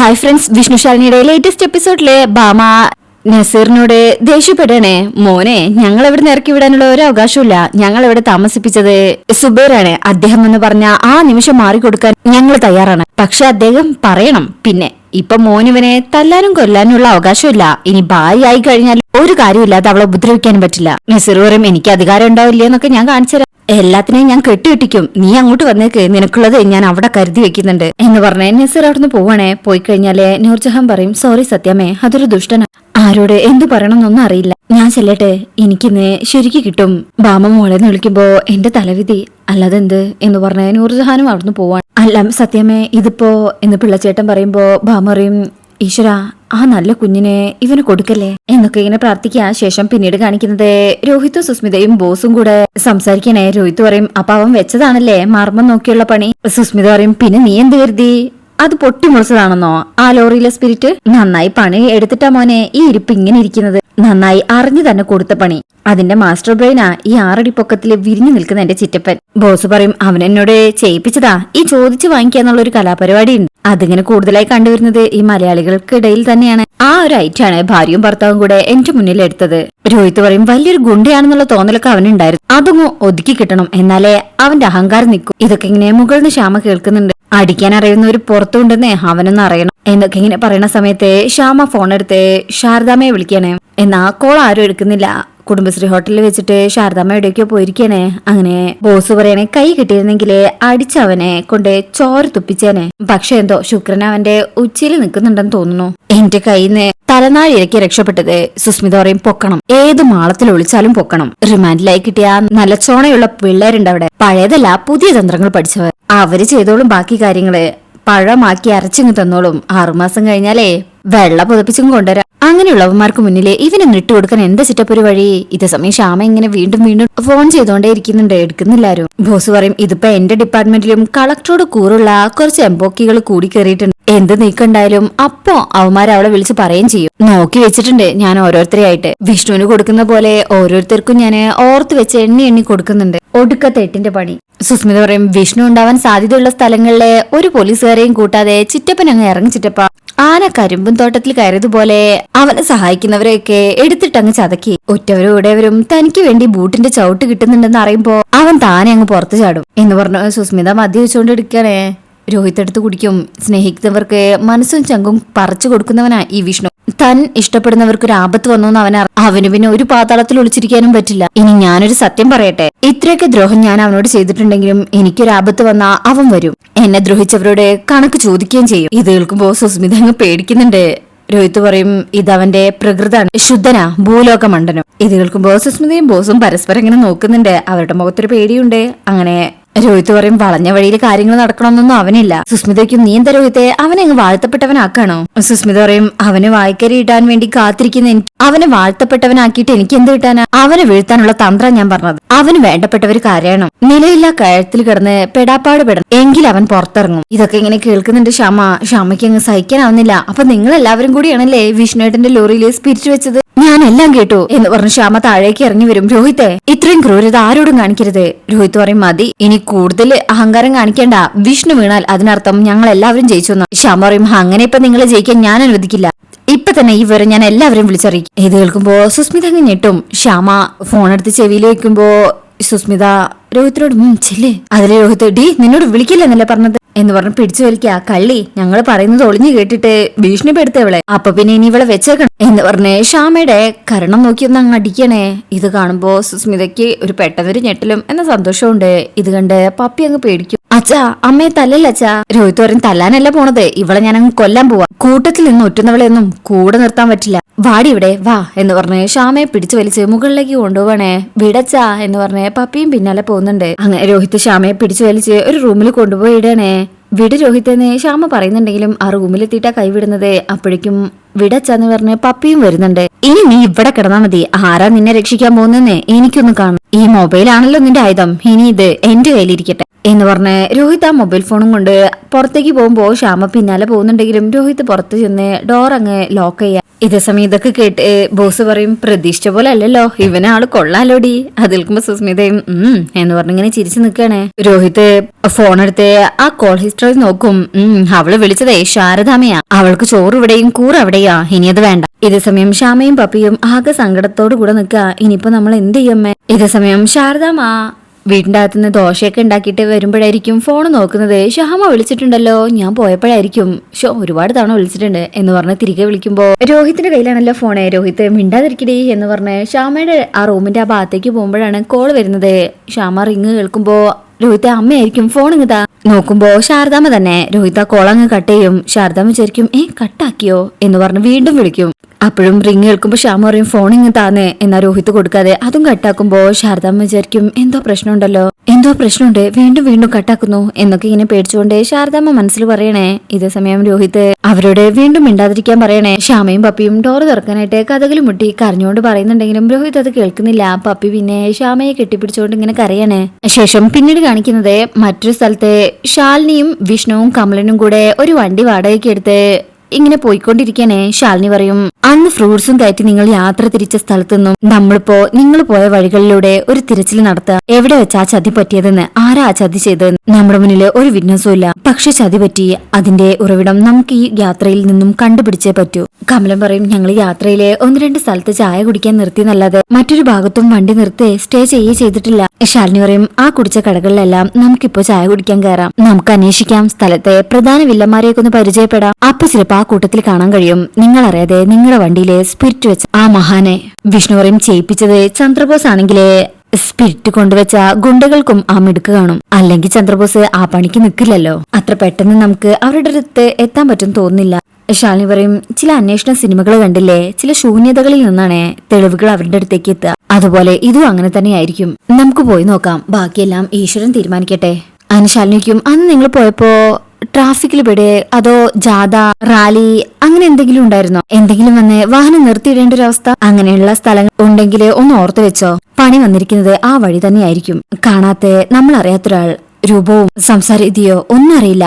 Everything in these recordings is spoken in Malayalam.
ഹായ് ഫ്രണ്ട്സ് വിഷ്ണുശാലിനിയുടെ ലേറ്റസ്റ്റ് എപ്പിസോഡിലെ ബാമ നസീറിനോട് ദേഷ്യപ്പെടണേ. മോനെ ഞങ്ങൾ ഇവിടെ ഇറക്കി വിടാനുള്ള ഒരു അവകാശമില്ല ഞങ്ങൾ ഇവിടെ താമസിപ്പിച്ചത് സുബേറാണ്. അദ്ദേഹം എന്ന് പറഞ്ഞ ആ നിമിഷം മാറിക്കൊടുക്കാൻ ഞങ്ങൾ തയ്യാറാണ്. പക്ഷെ അദ്ദേഹം പറയണം. പിന്നെ ഇപ്പൊ മോനിവനെ തല്ലാനും കൊല്ലാനുള്ള അവകാശമില്ല. ഇനി ഭാര്യ ആയി കഴിഞ്ഞാൽ ഒരു കാര്യമില്ലാതെ അവളെ ഉപദ്രവിക്കാനും പറ്റില്ല. നസീർ പറയും എനിക്ക് അധികാരം ഉണ്ടാവില്ല എന്നൊക്കെ ഞാൻ കാണിച്ചു എല്ലാത്തിനെയും ഞാൻ കെട്ടിയിട്ടിക്കും. നീ അങ്ങോട്ട് വന്നേക്ക്. നിനക്കുള്ളത് ഞാൻ അവിടെ കരുതി വെക്കുന്നുണ്ട്. എന്ന് പറഞ്ഞ നസീർ അവിടുന്ന് പോവാണേ. പോയി കഴിഞ്ഞാലേ നൂർജഹാൻ പറയും സോറി സത്യമേ അതൊരു ദുഷ്ടന. ആരോട് എന്തു പറയണമെന്നൊന്നും അറിയില്ല. ഞാൻ ചെല്ലട്ടെ. എനിക്കിന്ന് ശരിക്ക് കിട്ടും. ബാമ മോളെ എന്ന് വിളിക്കുമ്പോ എന്റെ തലവിധി അല്ലാതെന്ത്? എന്ന് പറഞ്ഞ നൂർജഹാനും അവിടുന്ന് പോവാണ്. അല്ല സത്യമേ ഇതിപ്പോ എന്ന് പിള്ളച്ചേട്ടൻ പറയുമ്പോ ബാമറിയും ഈശ്വര ആ നല്ല കുഞ്ഞിനെ ഇവന് കൊടുക്കല്ലേ? എന്നൊക്കെ ഇങ്ങനെ പ്രാർത്ഥിക്കുക ശേഷം പിന്നീട് കാണിക്കുന്നത് രോഹിത്തും സുസ്മിതയും ബോസും കൂടെ സംസാരിക്കണേ രോഹിത് പറയും അപ്പൊ അവൻ വെച്ചതാണല്ലേ? മർമ്മം നോക്കിയുള്ള പണി. സുസ്മിത പറയും പിന്നെ നീ എന്ത് കരുതി? അത് പൊട്ടിമുളച്ചതാണെന്നോ ആ ലോറിയിലെ സ്പിരിറ്റ് നന്നായി പണി എടുത്തിട്ടാ മോനെ ഈ ഇരിപ്പ് ഇങ്ങനെ ഇരിക്കുന്നത്. നന്നായി അറിഞ്ഞു തന്നെ കൊടുത്ത പണി. അതിന്റെ മാസ്റ്റർ ബ്രെയിനാ ഈ ആറടി പൊക്കത്തിൽ വിരിഞ്ഞു നിൽക്കുന്ന എന്റെ ചിറ്റപ്പൻ. ബോസ് പറയും അവൻ എന്നോട് ചെയ്യിപ്പിച്ചതാ. ഈ ചോദിച്ചു വാങ്ങിക്കാന്നുള്ള ഒരു കലാപരിപാടി ഉണ്ട് അതിങ്ങനെ കൂടുതലായി കണ്ടുവരുന്നത് ഈ മലയാളികൾക്കിടയിൽ തന്നെയാണ്. ആ ഒരു ഐറ്റാണ് ഭാര്യയും ഭർത്താവും കൂടെ എന്റെ മുന്നിൽ എടുത്തത് രോഹിത് പറയും വലിയൊരു ഗുണ്ടയാണെന്നുള്ള തോന്നലൊക്കെ അവനുണ്ടായിരുന്നു. അതൊന്നും ഒതുക്കി കിട്ടണം. എന്നാലേ അവന്റെ അഹങ്കാരം നിൽക്കും. ഇതൊക്കെ ഇങ്ങനെ മുകളിൽ നിന്ന് ശ്യാമ കേൾക്കുന്നുണ്ട്. അടിക്കാൻ അറിയുന്ന ഒരു പുറത്തുണ്ടെന്നേ അവനൊന്ന് അറിയണം. എന്നൊക്കെ ഇങ്ങനെ പറയുന്ന സമയത്ത് ശ്യാമ ഫോൺ എടുത്ത് ശാരദാമ്മയെ വിളിക്കണേ എന്നാ കോൾ ആരും എടുക്കുന്നില്ല. കുടുംബശ്രീ ഹോട്ടലിൽ വെച്ചിട്ട് ശാരദാമ്മ എവിടെയൊക്കെ പോയിരിക്കണേ. അങ്ങനെ ബോസ് പറയണേ കൈ കിട്ടിയിരുന്നെങ്കിൽ അടിച്ചവനെ കൊണ്ട് ചോര തുപ്പിച്ചേനെ. പക്ഷെ എന്തോ ശുക്രൻ അവന്റെ ഉച്ചയിൽ നിൽക്കുന്നുണ്ടെന്ന് തോന്നുന്നു. എന്റെ കയ്യിന്ന് തലനാഴിയിലേക്ക് രക്ഷപ്പെട്ടത് സുസ്മിത പറയും പൊക്കണം. ഏത് മാളത്തിൽ ഒളിച്ചാലും പൊക്കണം. റിമാൻഡിലായി കിട്ടിയ നല്ല ചോണയുള്ള പിള്ളേരുണ്ട് അവിടെ. പഴയതല്ല പുതിയ തന്ത്രങ്ങൾ പഠിച്ചവർ. അവർ ചെയ്തോളും ബാക്കി കാര്യങ്ങൾ. പഴമാക്കി അരച്ചിങ്ങ് തന്നോളും. ആറുമാസം കഴിഞ്ഞാലേ വെള്ള പുതപ്പിച്ചും കൊണ്ടുവരാം. അങ്ങനെയുള്ളവന്മാർക്ക് മുന്നിലെ ഇവനെ നിട്ടു കൊടുക്കാൻ എന്താ ചിറ്റപ്പൊരു വഴി? ഇത് സമയം ശ്യാമ ഇങ്ങനെ വീണ്ടും വീണ്ടും ഫോൺ ചെയ്തോണ്ടേ ഇരിക്കുന്നുണ്ട്. എടുക്കുന്നില്ലാരും ബോസ് പറയും ഇതിപ്പോ എന്റെ ഡിപ്പാർട്ട്മെന്റിലും കളക്ടറോട് കൂറുള്ള കുറച്ച് എംബോക്കികൾ കൂടി കയറിയിട്ടുണ്ട്. എന്ത് നീക്കണ്ടായാലും അപ്പോ അവന്മാർ അവളെ വിളിച്ച് പറയുകയും ചെയ്യും. നോക്കി വെച്ചിട്ടുണ്ട് ഞാൻ ഓരോരുത്തരെയായിട്ട്. വിഷ്ണുവിന് കൊടുക്കുന്ന പോലെ ഓരോരുത്തർക്കും ഞാൻ ഓർത്ത് വെച്ച് എണ്ണി എണ്ണി കൊടുക്കുന്നുണ്ട്. ഒടുക്കത്തെ എട്ടിന്റെ പണി. സുസ്മിത പറയും വിഷ്ണു ഉണ്ടാവാൻ സാധ്യതയുള്ള സ്ഥലങ്ങളിലെ ഒരു പോലീസുകാരെയും കൂട്ടാതെ ചിറ്റപ്പൻ അങ്ങ് ഇറങ്ങി ചിറ്റപ്പ. ആന കരിമ്പും തോട്ടത്തിൽ കയറിയതുപോലെ അവനെ സഹായിക്കുന്നവരെയൊക്കെ എടുത്തിട്ടങ്ങ് ചതക്കി. ഒറ്റവരും ഉടയവരും തനിക്ക് വേണ്ടി ബൂട്ടിന്റെ ചവിട്ട് കിട്ടുന്നുണ്ടെന്ന് അറിയുമ്പോ അവൻ താനെ അങ്ങ് പുറത്തു ചാടും. എന്ന് പറഞ്ഞു സുസ്മിത മദ്യവെച്ചുകൊണ്ടിരിക്കണേ രോഹിത് എടുത്ത് കുടിക്കും. സ്നേഹിക്കുന്നവർക്ക് മനസ്സും ചങ്കും പറിച്ചു കൊടുക്കുന്നവനാ ഈ വിഷ്ണു. താൻ ഇഷ്ടപ്പെടുന്നവർക്ക് ഒരു ആപത്ത് വന്നു എന്ന് അവൻ അവന് പിന്നെ ഒരു പാതാളത്തിൽ ഒളിച്ചിരിക്കാനും പറ്റില്ല. ഇനി ഞാനൊരു സത്യം പറയട്ടെ. ഇത്രയൊക്കെ ദ്രോഹം ഞാൻ അവനോട് ചെയ്തിട്ടുണ്ടെങ്കിലും എനിക്കൊരു ആപത്ത് വന്നാ അവൻ വരും. എന്നെ ദ്രോഹിച്ചവരോട് കണക്ക് ചോദിക്കുകയും ചെയ്യും. ഇത് കേൾക്കുമ്പോ സുസ്മിത അങ്ങ് പേടിക്കുന്നുണ്ട്. രോഹിത് പറയും ഇതവന്റെ പ്രകൃതാണ്. ശുദ്ധന ഭൂലോക മണ്ഡനം. ഇത് കേൾക്കുമ്പോ സുസ്മിതയും ബോസും പരസ്പരം ഇങ്ങനെ നോക്കുന്നുണ്ട്. അവരുടെ മുഖത്തൊരു പേടിയുണ്ട്. അങ്ങനെ രോഹിത് പറയും വളഞ്ഞ വഴിയിൽ കാര്യങ്ങൾ നടക്കണമെന്നൊന്നും അവനില്ല. സുസ്മിതയ്ക്കും നീ എന്താ രോഹിത്തെ അവനെ അങ്ങ് വാഴ്ത്തപ്പെട്ടവനാക്കാണോ? സുസ്മിത പറയും അവന് വായ്ക്കരി ഇടാൻ വേണ്ടി കാത്തിരിക്കുന്ന എനിക്ക് അവനെ വാഴ്ത്തപ്പെട്ടവനാക്കിയിട്ട് എനിക്ക് എന്ത് കിട്ടാനാ? അവനെ വീഴ്ത്താനുള്ള തന്ത്രം ഞാൻ പറഞ്ഞത്. അവന് വേണ്ടപ്പെട്ടവർ കരയണം. നിലയില്ല കഴുത്തിൽ കിടന്ന് പെടാപ്പാട് പെടണം. എങ്കിൽ അവൻ പുറത്തിറങ്ങും. ഇതൊക്കെ ഇങ്ങനെ കേൾക്കുന്നുണ്ട് ക്ഷമ ക്ഷമയ്ക്ക് അങ്ങ് സഹിക്കാനാവുന്നില്ല. അപ്പൊ നിങ്ങൾ എല്ലാവരും കൂടിയാണല്ലേ വിഷ്ണുവേട്ടന്റെ ലോറിയിൽ സ്പിരിറ്റ് വെച്ചത്? ഞാൻ എല്ലാം കേട്ടു എന്ന് പറഞ്ഞു ശ്യാമ താഴേക്ക് ഇറങ്ങി വരും. രോഹിത്തെ ഇത്രയും ക്രൂരത ആരോടും കാണിക്കരുത്. രോഹിത് പറയും മതി. ഇനി കൂടുതൽ അഹങ്കാരം കാണിക്കേണ്ട. വിഷ്ണു വീണാൽ അതിനർത്ഥം ഞങ്ങൾ എല്ലാവരും ജയിച്ചു ശ്യാമ പറയും അങ്ങനെ ഇപ്പൊ നിങ്ങളെ ജയിക്കാൻ ഞാൻ അനുവദിക്കില്ല. ഇപ്പൊ തന്നെ ഈ വിവരം ഞാൻ എല്ലാവരും വിളിച്ചറിയിക്കും. ഇത് കേൾക്കുമ്പോ സുസ്മിത അങ്ങ് ഞെട്ടും. ശ്യാമ ഫോൺ എടുത്ത് ചെവിയിൽ വെക്കുമ്പോ സുസ്മിത രോഹിത്തിനോട് ചെല്ലേ. അതിലെ രോഹിത് ഡി നിന്നോട് വിളിക്കില്ലെന്നല്ലേ പറഞ്ഞത്? എന്ന് പറഞ്ഞ് പിടിച്ചു വലിക്കാ കള്ളി ഞങ്ങൾ പറയുന്നത് ഒളിഞ്ഞു കേട്ടിട്ട് ഭീഷണിപ്പെടുത്ത ഇവളെ. അപ്പൊ പിന്നെ ഇനി ഇവളെ വെച്ചേക്കണം. എന്ന് പറഞ്ഞ് ശ്യാമയുടെ കരണം നോക്കി ഒന്ന് അങ്ങ് അടിക്കണേ. ഇത് കാണുമ്പോ സുസ്മിതയ്ക്ക് ഒരു പെട്ടെന്നൊരു ഞെട്ടലും എന്ന സന്തോഷമുണ്ട് ഇത് കണ്ട് പപ്പി അങ്ങ് പേടിക്കും. അച്ഛാ അമ്മയെ തല്ലല്ല അച്ഛാ? രോഹിത് പറയും തല്ലാനല്ല പോണത്. ഇവളെ ഞാൻ അങ്ങ് കൊല്ലാൻ പോവാ. കൂട്ടത്തിൽ നിന്ന് ഒറ്റുന്നവളെയൊന്നും കൂടെ നിർത്താൻ പറ്റില്ല. വാടി ഇവിടെ വാ എന്ന് പറഞ്ഞ് ശ്യാമയെ പിടിച്ചു വലിച്ച് മുകളിലേക്ക് കൊണ്ടുപോകണേ വിടച്ചാ എന്ന് പറഞ്ഞ് പപ്പിയും പിന്നാലെ പോകുന്നുണ്ട്. അങ്ങനെ രോഹിത് ശ്യാമയെ പിടിച്ചു വലിച്ച് ഒരു റൂമിൽ കൊണ്ടുപോയി ഇടണേ. വിട് രോഹിതെന്ന് ശ്യാമ പറയുന്നുണ്ടെങ്കിലും ആ റൂമിലെത്തിയിട്ടാ കൈവിടുന്നത്. അപ്പോഴേക്കും വിടച്ചാന്ന് പറഞ്ഞ് പപ്പിയും വരുന്നുണ്ട്. ഇനി നീ ഇവിടെ കിടന്നാ മതി. ആരാ നിന്നെ രക്ഷിക്കാൻ പോകുന്നെന്ന് എനിക്കൊന്ന് കാണും ഈ മൊബൈലാണല്ലോ നിന്റെ ആയുധം. ഇനി ഇത് എന്റെ കയ്യിലിരിക്കട്ടെ. എന്ന് പറഞ്ഞ് രോഹിത് ആ മൊബൈൽ ഫോണും കൊണ്ട് പുറത്തേക്ക് പോകുമ്പോൾ ശ്യാമ പിന്നാലെ പോകുന്നുണ്ടെങ്കിലും രോഹിത് പുറത്ത് ചെന്ന് ഡോർ അങ്ങ് ലോക്ക് ചെയ്യാം. ഇതേ സമയം ഇതൊക്കെ കേട്ട് ബോസ് പറയും പ്രതീക്ഷിച്ച പോലെ അല്ലല്ലോ ഇവനെ ആൾ കൊള്ളാലോടി. അത് നിൽക്കുമ്പോ സുസ്മിതയും എന്ന് പറഞ്ഞിങ്ങനെ ചിരിച്ചു നിൽക്കാണ് രോഹിത് ഫോൺ എടുത്ത് ആ കോൾ ഹിസ്റ്ററി നോക്കും. അവൾ വിളിച്ചതേ ശാരദാമയാ അവൾക്ക് ചോറ് ഇവിടെയും കൂറ് അവിടെയാ. ഇനി അത് വേണ്ട. ഇതേ സമയം ശ്യാമയും പപ്പിയും ആകെ സങ്കടത്തോടു കൂടെ നിൽക്കുക ഇനിയിപ്പോ നമ്മൾ എന്ത് ചെയ്യമ്മേ ഇതേ സമയം ശാരദാമ്മ വീടിന്റെ അകത്തുനിന്ന് ദോശയൊക്കെ ഉണ്ടാക്കിയിട്ട് വരുമ്പോഴായിരിക്കും ഫോൺ നോക്കുന്നത്. ഷഹമ വിളിച്ചിട്ടുണ്ടല്ലോ. ഞാൻ പോയപ്പോഴായിരിക്കും. ഷോ ഒരുപാട് തവണ വിളിച്ചിട്ടുണ്ട് എന്ന് പറഞ്ഞ് തിരികെ വിളിക്കുമ്പോൾ രോഹിത്തിന്റെ കയ്യിലാണല്ലോ ഫോണേ രോഹിത് മിണ്ടാതിരിക്കടി എന്ന് പറഞ്ഞ് ഷാമയുടെ ആ റൂമിന്റെ ആ ഭാഗത്തേക്ക് പോകുമ്പോഴാണ് കോൾ വരുന്നത്. ഷാമ റിങ് കേൾക്കുമ്പോൾ രോഹിത്ത് അമ്മയായിരിക്കും ഫോൺ ഇങ്ങതാ നോക്കുമ്പോ ശാരദാമ്മ തന്നെ. രോഹിത കോൾ അങ്ങ് കട്ട് ചെയ്യും. ശാരദാമ്മ വിചാരിക്കും ഏ കട്ടാക്കിയോ എന്ന് പറഞ്ഞ് വീണ്ടും വിളിക്കും. അപ്പോഴും റിങ് കേൾക്കുമ്പോൾ ശ്യാമ പറയും ഫോൺ ഇങ്ങ് താന്നേ എന്നാ രോഹിത് കൊടുക്കാതെ. അതും കട്ടാക്കുമ്പോ ശാരദാമ്മ വിചാരിക്കും എന്തോ പ്രശ്നമുണ്ടല്ലോ എന്തോ പ്രശ്നമുണ്ട് വീണ്ടും വീണ്ടും കട്ടാക്കുന്നു എന്നൊക്കെ ഇങ്ങനെ പേടിച്ചുകൊണ്ട് ശാരദാമ്മ മനസ്സിൽ പറയണേ. ഇതേ സമയം രോഹിത് അവരോട് വീണ്ടും മിണ്ടാതിരിക്കാൻ പറയണേ. ശ്യാമയും പപ്പിയും ഡോർ തുറക്കാനായിട്ട് കഥകളി മുട്ടി കരഞ്ഞുകൊണ്ട് പറയുന്നുണ്ടെങ്കിലും രോഹിത് അത് കേൾക്കുന്നില്ല. പപ്പി പിന്നെ ശ്യാമയെ കെട്ടിപ്പിടിച്ചുകൊണ്ട് ഇങ്ങനെ കരയണേ. ശേഷം പിന്നീട് കാണിക്കുന്നത് മറ്റൊരു സ്ഥലത്തെ ശാലിനിയും വിഷ്ണുവും കമലനും കൂടെ ഒരു വണ്ടി വാടകയ്ക്ക് എടുത്ത് ഇങ്ങനെ പോയിക്കൊണ്ടിരിക്കാനേ ശാലിനി പറയും അന്ന് ഫ്രൂട്ട്സും കയറ്റി നിങ്ങൾ യാത്ര തിരിച്ച സ്ഥലത്തു നിന്നും നമ്മളിപ്പോ നിങ്ങൾ പോയ വഴികളിലൂടെ ഒരു തിരച്ചിൽ നടത്തുക. എവിടെ വെച്ച് ആ ചതി പറ്റിയതെന്ന് ആരാ ആ ചതി ചെയ്തതെന്ന് നമ്മുടെ മുന്നിൽ ഒരു വിന്യാസവും ഇല്ല. പക്ഷെ ചതി പറ്റി അതിന്റെ ഉറവിടം നമുക്ക് ഈ യാത്രയിൽ നിന്നും കണ്ടുപിടിച്ചേ പറ്റൂ. കമലം പറയും ഞങ്ങൾ യാത്രയിലെ ഒന്ന് രണ്ട് സ്ഥലത്ത് ചായ കുടിക്കാൻ നിർത്തിയെന്നല്ലാതെ മറ്റൊരു ഭാഗത്തും വണ്ടി നിർത്തി സ്റ്റേ ചെയ്യേ ചെയ്തിട്ടില്ല. ശാലിനി പറയും ആ കുടിച്ച കടകളിലെല്ലാം നമുക്കിപ്പോ ചായ കുടിക്കാൻ കയറാം. നമുക്ക് അന്വേഷിക്കാം സ്ഥലത്തെ പ്രധാന വില്ലന്മാരെയൊക്കെ ഒന്ന് പരിചയപ്പെടാം. അപ്പൊ ചിലപ്പോ ആ കൂട്ടത്തിൽ കാണാൻ കഴിയും. നിങ്ങൾ നിങ്ങളുടെ വണ്ടിയിലെ സ്പിരിറ്റ് വെച്ച ആ മഹാനെ വിഷ്ണു പറയും ചെയ്യിപ്പിച്ചത് ചന്ദ്രബോസ് ആണെങ്കിലേ. സ്പിരിറ്റ് കൊണ്ടുവച്ച ഗുണ്ടകൾക്കും ആ മിടുക്ക് കാണും. അല്ലെങ്കിൽ ചന്ദ്രബോസ് ആ പണിക്ക് നിൽക്കില്ലല്ലോ അത്ര പെട്ടെന്ന് നമുക്ക് അവരുടെ അടുത്ത് എത്താൻ പറ്റും തോന്നുന്നില്ല. ശാലിനി പറയും ചില അന്വേഷണ സിനിമകൾ കണ്ടില്ലേ? ചില ശൂന്യതകളിൽ നിന്നാണ് തെളിവുകൾ അവരുടെ അടുത്തേക്ക് എത്തുക. അതുപോലെ ഇതും അങ്ങനെ തന്നെയായിരിക്കും. നമുക്ക് പോയി നോക്കാം. ബാക്കിയെല്ലാം ഈശ്വരൻ തീരുമാനിക്കട്ടെ. അനുശാലിനിക്കും ശാലിനിക്കും അന്ന് നിങ്ങൾ പോയപ്പോ ട്രാഫിക്കിൽ പെടെ അതോ ജാഥ റാലി അങ്ങനെ എന്തെങ്കിലും ഉണ്ടായിരുന്നോ? എന്തെങ്കിലും വന്ന് വാഹനം നിർത്തിയിടേണ്ട ഒരു അവസ്ഥ അങ്ങനെയുള്ള സ്ഥലങ്ങൾ ഉണ്ടെങ്കിൽ ഒന്ന് ഓർത്തു വെച്ചോ. പണി വന്നിരിക്കുന്നത് ആ വഴി തന്നെയായിരിക്കും. കാണാത്ത നമ്മൾ അറിയാത്തൊരാൾ രൂപവും സംസാര രീതിയോ ഒന്നും അറിയില്ല.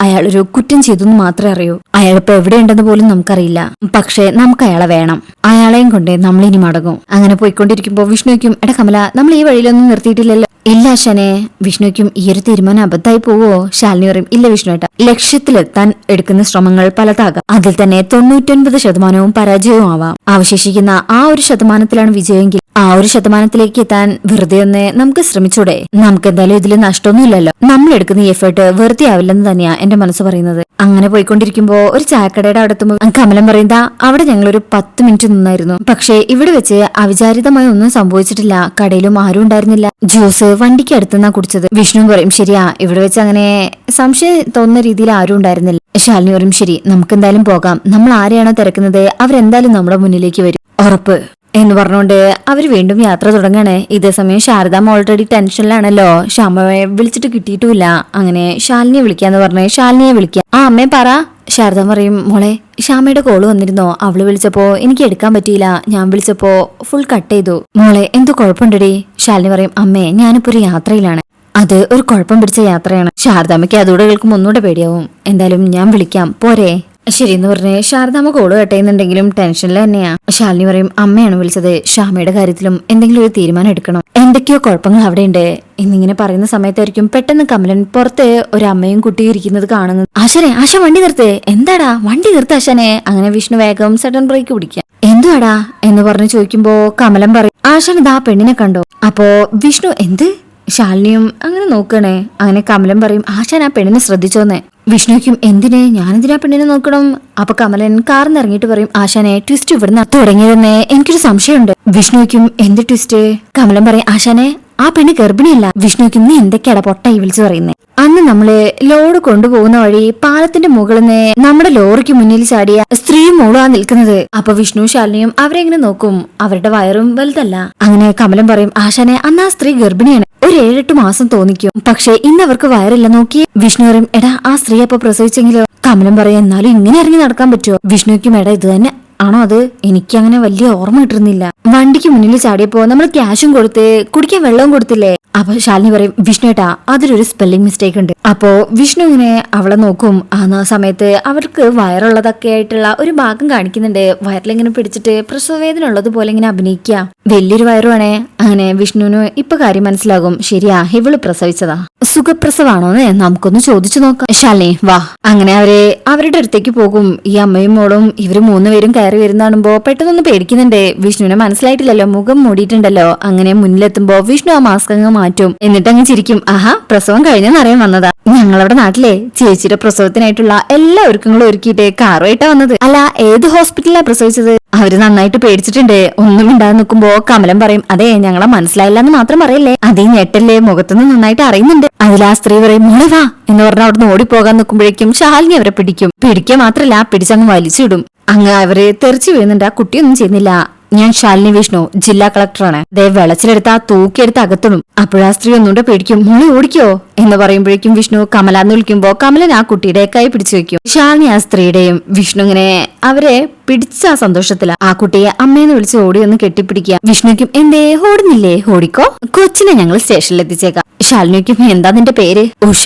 അയാൾ ഒരു കുറ്റം ചെയ്തെന്ന് മാത്രമേ അറിയൂ. അയാൾ ഇപ്പൊ എവിടെയുണ്ടെന്ന് പോലും നമുക്കറിയില്ല. പക്ഷേ നമുക്ക് അയാളെ വേണം. അയാളെയും കൊണ്ട് നമ്മൾ ഇനി മടങ്ങും. അങ്ങനെ പോയിക്കൊണ്ടിരിക്കുമ്പോ വിഷ്ണുക്കും എട കമല നമ്മൾ ഈ വഴിയിലൊന്നും നിർത്തിയിട്ടില്ലല്ലോ. ഇല്ല ശനെ വിഷ്ണുക്കും ഈ ഒരു തീരുമാനം അബദ്ധമായി പോവോ? ശാലിനി പറയും ഇല്ല വിഷ്ണു ലക്ഷ്യത്തിലെത്താൻ എടുക്കുന്ന ശ്രമങ്ങൾ പലതാകാം. അതിൽ തന്നെ തൊണ്ണൂറ്റൊൻപത് ശതമാനവും പരാജയവും ആവാം അവശേഷിക്കുന്ന ആ ഒരു ശതമാനത്തിലാണ് വിജയമെങ്കിൽ ആ ഒരു ശതമാനത്തിലേക്ക് എത്താൻ വെറുതെ ഒന്ന് നമുക്ക് ശ്രമിച്ചൂടെ? നമുക്ക് എന്തായാലും ഇതിൽ നഷ്ടമൊന്നുമില്ലല്ലോ. നമ്മൾ എടുക്കുന്ന ഈ എഫേർട്ട് വെറുതെ ആവില്ലെന്ന് തന്നെയാ എന്റെ മനസ്സ് പറയുന്നത്. അങ്ങനെ പോയിക്കൊണ്ടിരിക്കുമ്പോ ഒരു ചായക്കടയുടെ അവിടെ എത്തുമ്പോൾ കമലം പറയുന്ന അവിടെ ഞങ്ങൾ ഒരു പത്ത് മിനിറ്റ് നിന്നായിരുന്നു. പക്ഷേ ഇവിടെ വെച്ച് അവിചാരിതമായി ഒന്നും സംഭവിച്ചിട്ടില്ല. കടയിലും ആരും ഉണ്ടായിരുന്നില്ല. ജ്യൂസ് വണ്ടിക്ക് അടുത്തുനിന്നാ കുടിച്ചത്. വിഷ്ണു പറയും ശരിയാ ഇവിടെ വെച്ച് അങ്ങനെ സംശയം തോന്നുന്ന രീതിയിൽ ആരും ഉണ്ടായിരുന്നില്ല. ശാലിനി പറയും ശരി നമുക്ക് എന്തായാലും പോകാം. നമ്മൾ ആരെയാണോ തിരക്കുന്നത് അവരെന്തായാലും നമ്മുടെ മുന്നിലേക്ക് വരും. ഉറപ്പ്. എന്ന് പറഞ്ഞുകൊണ്ട് അവർ വീണ്ടും യാത്ര തുടങ്ങാണ്. ഇതേ സമയം ശാരദാമ്മ ഓൾറെഡി ടെൻഷനിലാണല്ലോ. ശ്യാമയെ വിളിച്ചിട്ട് കിട്ടിയിട്ടുമില്ല. അങ്ങനെ ശാലിനിയെ വിളിക്കാന്ന് പറഞ്ഞ് ശാലിനിയെ വിളിക്കുക. ആ അമ്മേ പറ. ശാരദ പറയും മോളെ ശ്യാമയുടെ കോൾ വന്നിരുന്നോ? അവൾ വിളിച്ചപ്പോ എനിക്ക് എടുക്കാൻ പറ്റിയില്ല. ഞാൻ വിളിച്ചപ്പോ ഫുൾ കട്ട് ചെയ്തു. മോളെ എന്തോ കുഴപ്പമുണ്ടടി? ശാലിനി പറയും അമ്മേ ഞാനിപ്പോ ഒരു യാത്രയിലാണ്. അത് ഒരു കുഴപ്പം പിടിച്ച യാത്രയാണ്. ശാരദാമ്മയ്ക്ക് അതോടെ കേൾക്കും ഒന്നുകൂടെ പേടിയാവും. എന്തായാലും ഞാൻ വിളിക്കാം. പോരെ. ശരി എന്ന് പറഞ്ഞ് ശാരദാമ്മ കോൾ കട്ടയുന്നുണ്ടെങ്കിലും ടെൻഷനിൽ തന്നെയാ. ശാലിനി പറയും അമ്മയാണ് വിളിച്ചത്. ഷാമയുടെ കാര്യത്തിലും എന്തെങ്കിലും ഒരു തീരുമാനം എടുക്കണം. എന്തൊക്കെയോ കുഴപ്പങ്ങൾ അവിടെയുണ്ട്. എന്നിങ്ങനെ പറയുന്ന സമയത്തായിരിക്കും പെട്ടെന്ന് കമലൻ പുറത്ത് ഒരു അമ്മയും കുട്ടിയും ഇരിക്കുന്നത് കാണുന്നത്. ആശനെ ആശ വണ്ടി നിർത്തേ. എന്താടാ? വണ്ടി നിർത്ത ആശനെ. അങ്ങനെ വിഷ്ണു വേഗം സഡൻ ബ്രേക്ക് പിടിക്കുക. എന്തുവാടാ? എന്ന് പറഞ്ഞ് ചോദിക്കുമ്പോ കമലൻ പറയും ആശാൻ ഇതാ പെണ്ണിനെ കണ്ടോ. അപ്പോ വിഷ്ണു എന്ത്? ശാലിനിയും അങ്ങനെ നോക്കണേ. അങ്ങനെ കമലം പറയും ആശാൻ ആ പെണ്ണിനെ ശ്രദ്ധിച്ചോന്നേ. വിഷ്ണുക്കും എന്തിനെ? ഞാനെന്തിനാ പെണ്ണിനെ നോക്കണം? അപ്പൊ കമലൻ കാറിന്ന് ഇറങ്ങിയിട്ട് പറയും ആശാനെ ട്വിസ്റ്റ് ഇവിടുന്ന് തുടങ്ങിയതെന്നേ എനിക്കൊരു സംശയമുണ്ട്. വിഷ്ണുക്കും എന്ത് ട്വിസ്റ്റ് കമലം പറയും ആശാനെ ആ പെണ്ണ് ഗർഭിണിയല്ല. വിഷ്ണുക്കും നീ എന്തൊക്കെയാടാ പൊട്ടായി വിളിച്ചു പറയുന്നേ? അന്ന് നമ്മൾ ലോഡ് കൊണ്ടുപോകുന്ന വഴി പാലത്തിന്റെ മുകളിൽ നിന്ന് നമ്മുടെ ലോറിക്ക് മുന്നിൽ ചാടിയ സ്ത്രീ മോളും ആ നിൽക്കുന്നത്. അപ്പൊ വിഷ്ണു ശാലിനിയും അവരെ എങ്ങനെ നോക്കും? അവരുടെ വയറും വലുതല്ല. അങ്ങനെ കമലം പറയും ആശാനെ അന്ന് ആ സ്ത്രീ ഗർഭിണിയാണ്. ഒരു ഏഴെട്ട് മാസം തോന്നിക്കും. പക്ഷെ ഇന്ന് അവർക്ക് വയറില്ല നോക്കി വിഷ്ണു പറയും എടാ ആ സ്ത്രീ അപ്പൊ പ്രസവിച്ചെങ്കിലോ? കമലം പറയും എന്നാലും ഇങ്ങനെ ഇറങ്ങി നടക്കാൻ പറ്റുമോ വിഷ്ണുക്കും എടാ ഇത് തന്നെ ആണോ അത്? എനിക്ക് അങ്ങനെ വലിയ ഓർമ്മ കിട്ടുന്നില്ല. വണ്ടിക്ക് മുന്നിൽ ചാടിയപ്പോ നമ്മൾ ക്യാഷും കൊടുത്ത് കുടിക്കാൻ വെള്ളവും കൊടുത്തില്ലേ? അപ്പൊ ശാലിനി പറയും വിഷ്ണു ഏട്ടാ അതിലൊരു സ്പെല്ലിംഗ് മിസ്റ്റേക്ക് ഉണ്ട്. അപ്പോ വിഷ്ണു ഇങ്ങനെ അവളെ നോക്കും. ആ സമയത്ത് അവർക്ക് വയറുള്ളതൊക്കെ ആയിട്ടുള്ള ഒരു ഭാഗം കാണിക്കുന്നുണ്ട്. വയറിലിങ്ങനെ പിടിച്ചിട്ട് പ്രസവവേദന ഉള്ളതുപോലെ ഇങ്ങനെ അഭിനയിക്കുക. വലിയൊരു വയറുവാണേ. അങ്ങനെ വിഷ്ണുവിന് ഇപ്പൊ കാര്യം മനസ്സിലാകും. ശരിയാ ഇവൾ പ്രസവിച്ചതാ. സുഖപ്രസവാണോന്ന് നമുക്കൊന്ന് ചോദിച്ചു നോക്കാം. ശാലിനി വാ. അങ്ങനെ അവരെ അവരുടെ അടുത്തേക്ക് പോകും. ഈ അമ്മയും മോളും ഇവർ മൂന്നുപേരും കയറി വരുന്നാണുമ്പോ പെട്ടെന്നൊന്ന് പേടിക്കുന്നുണ്ട്. വിഷ്ണുവിനെ മനസ്സിലായിട്ടില്ലല്ലോ മുഖം മൂടിയിട്ടുണ്ടല്ലോ. അങ്ങനെ മുന്നിലെത്തുമ്പോ വിഷ്ണു ആ മാസ്ക് അങ്ങ് മാറ്റും. എന്നിട്ട് അങ്ങ് ചിരിക്കും. ആഹാ പ്രസവം കഴിഞ്ഞെന്നറിയാൻ വന്നതാ. ഞങ്ങളവിടെ നാട്ടിലെ ചേച്ചിയുടെ പ്രസവത്തിനായിട്ടുള്ള എല്ലാ ഒരുക്കങ്ങളും ഒരുക്കിയിട്ട് കാറുമായിട്ടാ വന്നത്. അല്ല ഏത് ഹോസ്പിറ്റലിലാ പ്രസവിച്ചത്? അവർ നന്നായിട്ട് പേടിച്ചിട്ടുണ്ട്. ഒന്നും ഇണ്ടാതെ നിൽക്കുമ്പോ കമലം പറയും അതെ ഞങ്ങളെ മനസ്സിലായില്ല എന്ന് മാത്രം പറയല്ലേ? അതേ ഞെട്ടല്ലേ മുഖത്തുനിന്ന് നന്നായിട്ട് അറിയുന്നുണ്ട്. അതിൽ ആ സ്ത്രീ പറയും മോളെ വാ എന്ന് പറഞ്ഞ അവിടുന്ന് ഓടിപ്പോകാൻ നിൽക്കുമ്പോഴേക്കും ശാലിനി അവരെ പിടിക്കും. പിടിക്കുക മാത്രല്ല പിടിച്ചങ്ങ് വലിച്ചിടും. അങ്ങ് അവരെ തെറിച്ചു വീഴുന്നുണ്ട്. ആ കുട്ടിയൊന്നും ചെയ്യുന്നില്ല. ഞാൻ ശാലിനി വിഷ്ണു ജില്ലാ കളക്ടറാണ്. ദേ വെളച്ചിലെടുത്ത് ആ തൂക്കിയെടുത്ത് അകത്തിടും. അപ്പോഴാ സ്ത്രീ ഒന്നുകൂടെ പേടിക്കും മോളെ ഓടിക്കോ? എന്ന് പറയുമ്പോഴേക്കും വിഷ്ണു കമല എന്ന് വിളിക്കുമ്പോ കമലൻ ആ കുട്ടിയുടെ കൈ പിടിച്ചു വെക്കും. ശാലിനി ആ സ്ത്രീയുടെയും വിഷ്ണു ഇങ്ങനെ അവരെ പിടിച്ച ആ സന്തോഷത്തില. ആ കുട്ടിയെ അമ്മയെന്ന് വിളിച്ച് ഓടി ഒന്ന് കെട്ടിപ്പിടിക്കുക. വിഷ്ണുക്കും എന്തേ ഓടുന്നില്ലേ? ഓടിക്കോ. കൊച്ചിനെ ഞങ്ങൾ സ്റ്റേഷനിൽ എത്തിച്ചേക്കാം. ശാലിനിക്കും എന്താ നിന്റെ പേര്? ഉഷ.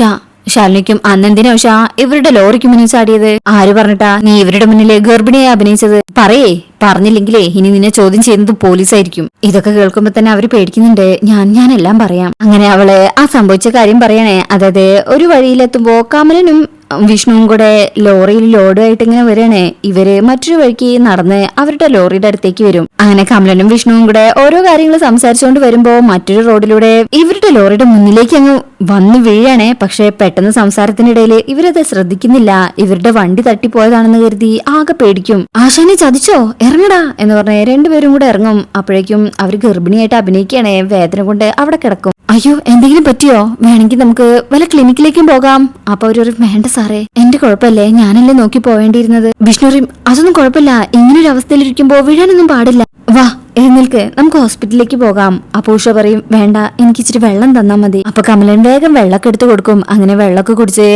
ശാലിനിക്കും അന്നെന്തിനാ ഉഷ? ഇവരുടെ ലോറിക്ക് മുന്നിൽ ചാടിയത്? ആര് പറഞ്ഞിട്ടാ നീ ഇവരുടെ മുന്നിലെ ഗർഭിണിയെ അഭിനയിച്ചത്? പറയേ. പറഞ്ഞില്ലെങ്കിലേ ഇനി നിന്നെ ചോദ്യം ചെയ്യുന്നത് പോലീസായിരിക്കും. ഇതൊക്കെ കേൾക്കുമ്പോ തന്നെ അവർ പേടിക്കുന്നുണ്ട്. ഞാൻ ഞാനെല്ലാം പറയാം. അങ്ങനെ അവൾ ആ സംഭവിച്ച കാര്യം പറയണേ അതായത് ഒരു വഴിയിലെത്തുമ്പോ കമലനും വിഷ്ണുവും കൂടെ ലോറിയിൽ ലോഡുമായിട്ട് ഇങ്ങനെ വരണേ. ഇവർ മറ്റൊരു വഴിക്ക് നടന്ന് അവരുടെ ലോറിയുടെ അടുത്തേക്ക് വരും. അങ്ങനെ കമലനും വിഷ്ണുവും കൂടെ ഓരോ കാര്യങ്ങൾ സംസാരിച്ചുകൊണ്ട് വരുമ്പോ മറ്റൊരു റോഡിലൂടെ ഇവരുടെ ലോറിയുടെ മുന്നിലേക്ക് അങ്ങ് വന്നു വീഴാണേ. പക്ഷെ പെട്ടെന്ന് സംസാരത്തിനിടയിൽ ഇവരത് ശ്രദ്ധിക്കുന്നില്ല. ഇവരുടെ വണ്ടി തട്ടിപ്പോയതാണെന്ന് കരുതി ആകെ പേടിക്കും. ആശാനെ ചതിച്ചോ? ഇറങ്ങടാ എന്ന് പറഞ്ഞ് രണ്ടുപേരും കൂടെ ഇറങ്ങും. അപ്പോഴേക്കും അവർ ഗർഭിണിയായിട്ട് അഭിനയിക്കുകയാണേ. വേദന കൊണ്ട് അവിടെ കിടക്കും. അയ്യോ എന്തെങ്കിലും പറ്റിയോ? വേണമെങ്കിൽ നമുക്ക് വല്ല ക്ലിനിക്കിലേക്കും പോകാം. അപ്പൊ ഒരു വേണ്ട സാറേ എന്റെ കുഴപ്പമല്ലേ? ഞാനല്ലേ നോക്കി പോവേണ്ടിയിരുന്നത്? വിഷ്ണുറിയും അതൊന്നും കുഴപ്പമില്ല. ഇങ്ങനൊരു അവസ്ഥയിലിരിക്കുമ്പോ വീഴാനൊന്നും പാടില്ല. വാ എഴുന്നേൽക്ക് നമുക്ക് ഹോസ്പിറ്റലിലേക്ക് പോകാം. അപൂഷ പറയും വേണ്ട എനിക്ക് ഇച്ചിരി വെള്ളം തന്നാൽ മതി. അപ്പൊ കമലൻ വേഗം വെള്ളമൊക്കെ എടുത്തു കൊടുക്കും. അങ്ങനെ വെള്ളമൊക്കെ കുടിച്ച്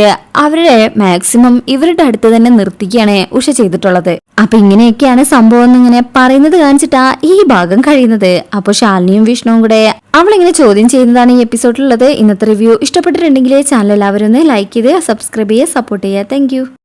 അവരുടെ മാക്സിമം ഇവരുടെ അടുത്ത് തന്നെ നിർത്തിക്കുകയാണ് ഉഷ ചെയ്തിട്ടുള്ളത്. അപ്പൊ ഇങ്ങനെയൊക്കെയാണ് സംഭവം എന്ന് ഇങ്ങനെ പറയുന്നത് കാണിച്ചിട്ടാ ഈ ഭാഗം കഴിയുന്നത്. അപ്പൊ ശാലിനിയും വിഷ്ണുവും കൂടെ അവളിങ്ങനെ ചോദ്യം ചെയ്യുന്നതാണ് ഈ എപ്പിസോഡിലുള്ളത് ഇന്നത്തെ റിവ്യൂ ഇഷ്ടപ്പെട്ടിട്ടുണ്ടെങ്കിൽ ചാനൽ എല്ലാവരും ഒന്ന് ലൈക്ക് ചെയ്ത് സബ്സ്ക്രൈബ് ചെയ്യുക സപ്പോർട്ട് ചെയ്യുക. താങ്ക്